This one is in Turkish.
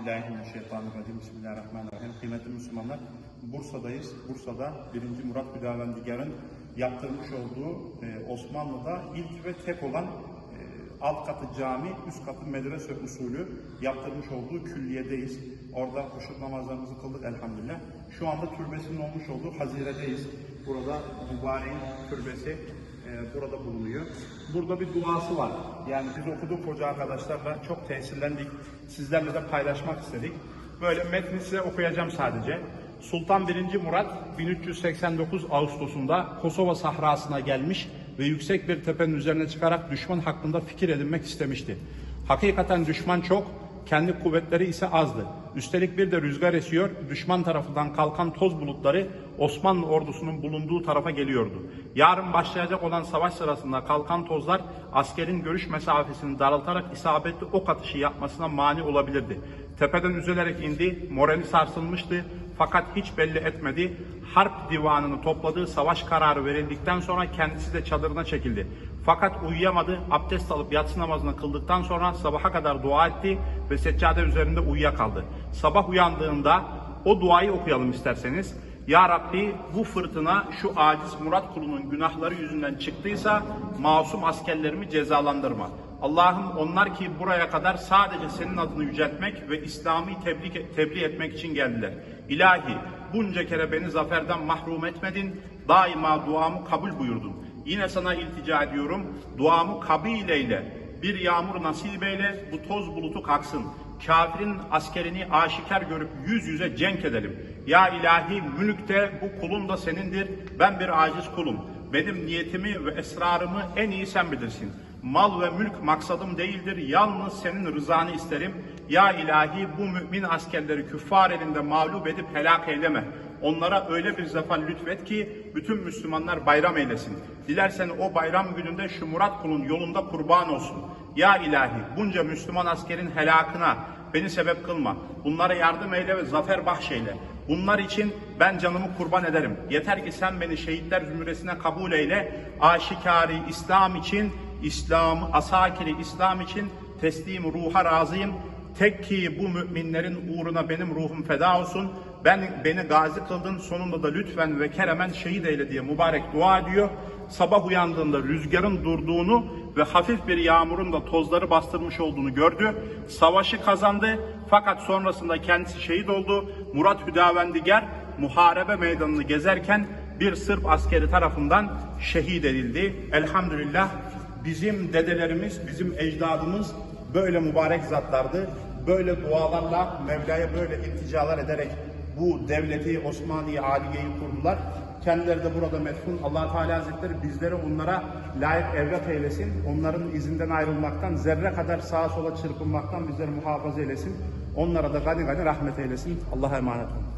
Euzubillahimineşşeytanirracim. Bismillahirrahmanirrahim. Kıymetli Müslümanlar, Bursa'dayız. Bursa'da 1. Murat Hüdavendigar'ın yaptırmış olduğu e, Osmanlı'da ilk ve tek olan e, alt katı cami, üst katı medrese usulü yaptırmış olduğu külliyedeyiz. Orada kuşluk namazlarımızı kıldık elhamdülillah. Şu anda türbesinin olmuş olduğu haziredeyiz. Burada mübareğin türbesi e, burada bulunuyor. Burada bir duası var. Yani biz okuduk hoca arkadaşlarla çok tesirlendik. Sizlerle de paylaşmak istedik. Böyle metni size okuyacağım sadece. Sultan 1. Murat 1389 Ağustos'unda Kosova sahrasına gelmiş ve yüksek bir tepenin üzerine çıkarak düşman hakkında fikir edinmek istemişti. Hakikaten düşman çok, kendi kuvvetleri ise azdı. Üstelik bir de rüzgar esiyor, düşman tarafından kalkan toz bulutları Osmanlı ordusunun bulunduğu tarafa geliyordu. Yarın başlayacak olan savaş sırasında kalkan tozlar askerin görüş mesafesini daraltarak isabetli ok atışı yapmasına mani olabilirdi. Tepeden üzülerek indi, morali sarsılmıştı fakat hiç belli etmedi. Harp divanını topladığı savaş kararı verildikten sonra kendisi de çadırına çekildi. Fakat uyuyamadı, abdest alıp yatsı namazını kıldıktan sonra sabaha kadar dua etti ve seccade üzerinde uyuyakaldı. Sabah uyandığında o duayı okuyalım isterseniz. Ya Rabbi bu fırtına şu aciz Murat kulunun günahları yüzünden çıktıysa masum askerlerimi cezalandırma. Allah'ım onlar ki buraya kadar sadece senin adını yüceltmek ve İslam'ı tebrik, tebliğ etmek için geldiler. İlahi bunca kere beni zaferden mahrum etmedin, daima duamı kabul buyurdun. Yine sana iltica ediyorum, duamı kabil eyle, bir yağmur nasip eyle, bu toz bulutu kalksın. Kafirin askerini aşikar görüp yüz yüze cenk edelim. Ya ilahi mülkte bu kulun da senindir, ben bir aciz kulum. Benim niyetimi ve esrarımı en iyi sen bilirsin. Mal ve mülk maksadım değildir, yalnız senin rızanı isterim. Ya ilahi bu mümin askerleri küffar elinde mağlup edip helak eyleme. Onlara öyle bir zafer lütfet ki bütün Müslümanlar bayram eylesin. Dilersen o bayram gününde şu Murat kulun yolunda kurban olsun. Ya ilahi bunca Müslüman askerin helakına beni sebep kılma. Bunlara yardım eyle ve zafer bahşeyle. Bunlar için ben canımı kurban ederim. Yeter ki sen beni şehitler zümresine kabul eyle. Aşikari İslam için, İslam, asakiri İslam için teslim ruha razıyım. Tek ki bu müminlerin uğruna benim ruhum feda olsun. Ben beni gazi kıldın sonunda da lütfen ve keremen şehit eyle diye mübarek dua ediyor. Sabah uyandığında rüzgarın durduğunu ve hafif bir yağmurun da tozları bastırmış olduğunu gördü. Savaşı kazandı fakat sonrasında kendisi şehit oldu. Murat Hüdavendigar muharebe meydanını gezerken bir Sırp askeri tarafından şehit edildi. Elhamdülillah bizim dedelerimiz, bizim ecdadımız böyle mübarek zatlardı. Böyle dualarla Mevla'ya böyle ilticalar ederek bu devleti Osmaniye Aliye'yi kurdular. Kendileri de burada metfun. allah Teala Hazretleri bizleri onlara layık evlat eylesin. Onların izinden ayrılmaktan, zerre kadar sağa sola çırpınmaktan bizleri muhafaza eylesin. Onlara da gani gani rahmet eylesin. Allah'a emanet olun.